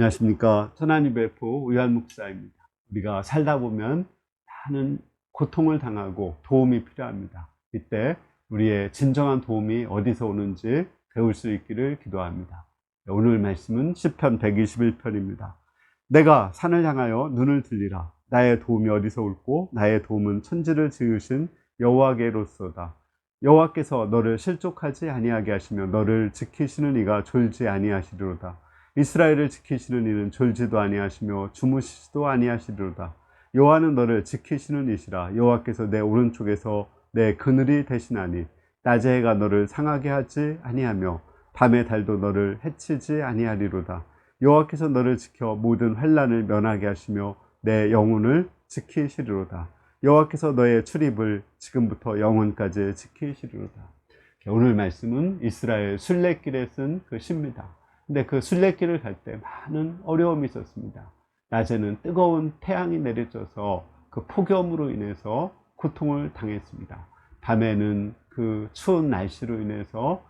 안녕하십니까. 천안이 배포 의한 목사입니다. 우리가 살다 보면 많은 고통을 당하고 도움이 필요합니다. 이때 우리의 진정한 도움이 어디서 오는지 배울 수 있기를 기도합니다. 오늘 말씀은 10편 121편입니다. 내가 산을 향하여 눈을 들리라. 나의 도움이 어디서 올고 나의 도움은 천지를 지으신 여호와께로소다. 여호와께서 너를 실족하지 아니하게 하시며 너를 지키시는 이가 졸지 아니하시리로다. 이스라엘을 지키시는 이는 졸지도 아니하시며 주무시지도 아니하시리로다. 여호와는 너를 지키시는 이시라. 여호와께서 내 오른쪽에서 내 그늘이 되시나니 낮의 해가 너를 상하게 하지 아니하며 밤의 달도 너를 해치지 아니하리로다. 여호와께서 너를 지켜 모든 환란을 면하게 하시며 내 영혼을 지키시리로다. 여호와께서 너의 출입을 지금부터 영원까지 지키시리로다. 오늘 말씀은 이스라엘 순례길에 쓴 그 시입니다. 근데 그 순례길을 갈 때 많은 어려움이 있었습니다. 낮에는 뜨거운 태양이 내려져서 그 폭염으로 인해서 고통을 당했습니다. 밤에는 그 추운 날씨로 인해서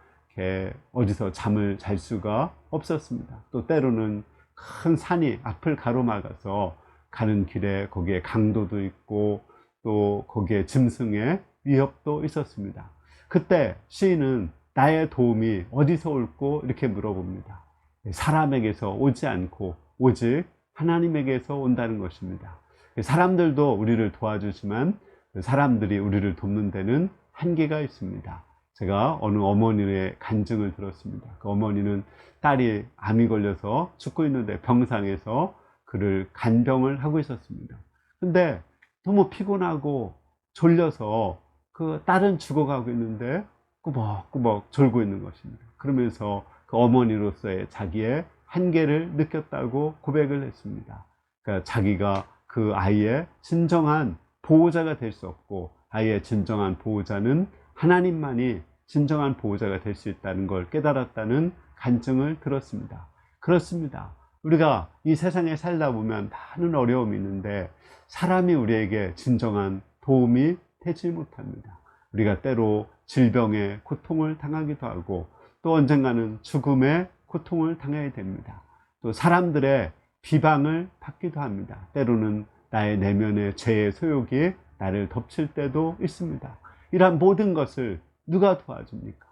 어디서 잠을 잘 수가 없었습니다. 또 때로는 큰 산이 앞을 가로막아서 가는 길에 거기에 강도도 있고 또 거기에 짐승의 위협도 있었습니다. 그때 시인은 나의 도움이 어디서 올고 이렇게 물어봅니다. 사람에게서 오지 않고 오직 하나님에게서 온다는 것입니다. 사람들도 우리를 도와주지만 사람들이 우리를 돕는 데는 한계가 있습니다. 제가 어느 어머니의 간증을 들었습니다. 그 어머니는 딸이 암이 걸려서 죽고 있는데 병상에서 그를 간병을 하고 있었습니다. 근데 너무 피곤하고 졸려서 그 딸은 죽어가고 있는데 꾸벅꾸벅 졸고 있는 것입니다. 그러면서 그 어머니로서의 자기의 한계를 느꼈다고 고백을 했습니다. 그러니까 자기가 그 아이의 진정한 보호자가 될 수 없고 아이의 진정한 보호자는 하나님만이 진정한 보호자가 될 수 있다는 걸 깨달았다는 간증을 들었습니다. 그렇습니다. 우리가 이 세상에 살다 보면 많은 어려움이 있는데 사람이 우리에게 진정한 도움이 되지 못합니다. 우리가 때로 질병의 고통을 당하기도 하고 또 언젠가는 죽음의 고통을 당해야 됩니다. 또 사람들의 비방을 받기도 합니다. 때로는 나의 내면의 죄의 소욕이 나를 덮칠 때도 있습니다. 이러한 모든 것을 누가 도와줍니까?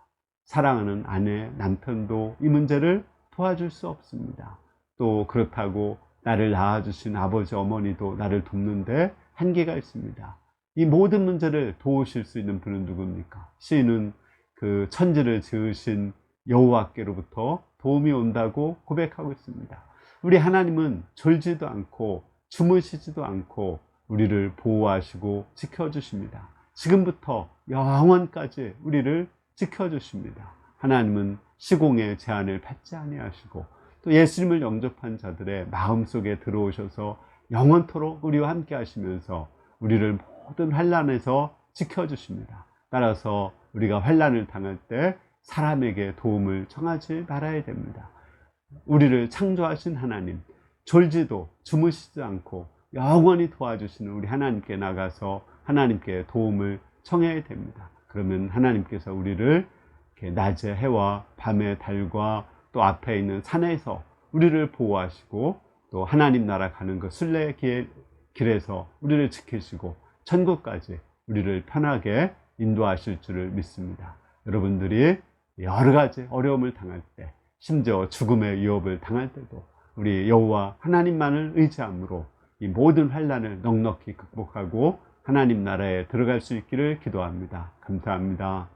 사랑하는 아내, 남편도 이 문제를 도와줄 수 없습니다. 또 그렇다고 나를 낳아주신 아버지, 어머니도 나를 돕는데 한계가 있습니다. 이 모든 문제를 도우실 수 있는 분은 누굽니까? 시인은 그 천지를 지으신 여호와께로부터 도움이 온다고 고백하고 있습니다. 우리 하나님은 졸지도 않고 주무시지도 않고 우리를 보호하시고 지켜주십니다. 지금부터 영원까지 우리를 지켜주십니다. 하나님은 시공의 제한을 받지 아니하시고 또 예수님을 영접한 자들의 마음속에 들어오셔서 영원토록 우리와 함께 하시면서 우리를 모든 환란에서 지켜주십니다. 따라서 우리가 환란을 당할 때 사람에게 도움을 청하지 말아야 됩니다. 우리를 창조하신 하나님, 졸지도 주무시지 않고 영원히 도와주시는 우리 하나님께 나가서 하나님께 도움을 청해야 됩니다. 그러면 하나님께서 우리를 낮의 해와 밤의 달과 또 앞에 있는 산에서 우리를 보호하시고 또 하나님 나라 가는 그 순례의 길, 길에서 우리를 지키시고 천국까지 우리를 편하게 인도하실 줄을 믿습니다. 여러분들이 여러 가지 어려움을 당할 때, 심지어 죽음의 위협을 당할 때도 우리 여호와 하나님만을 의지함으로 이 모든 환란을 넉넉히 극복하고 하나님 나라에 들어갈 수 있기를 기도합니다. 감사합니다.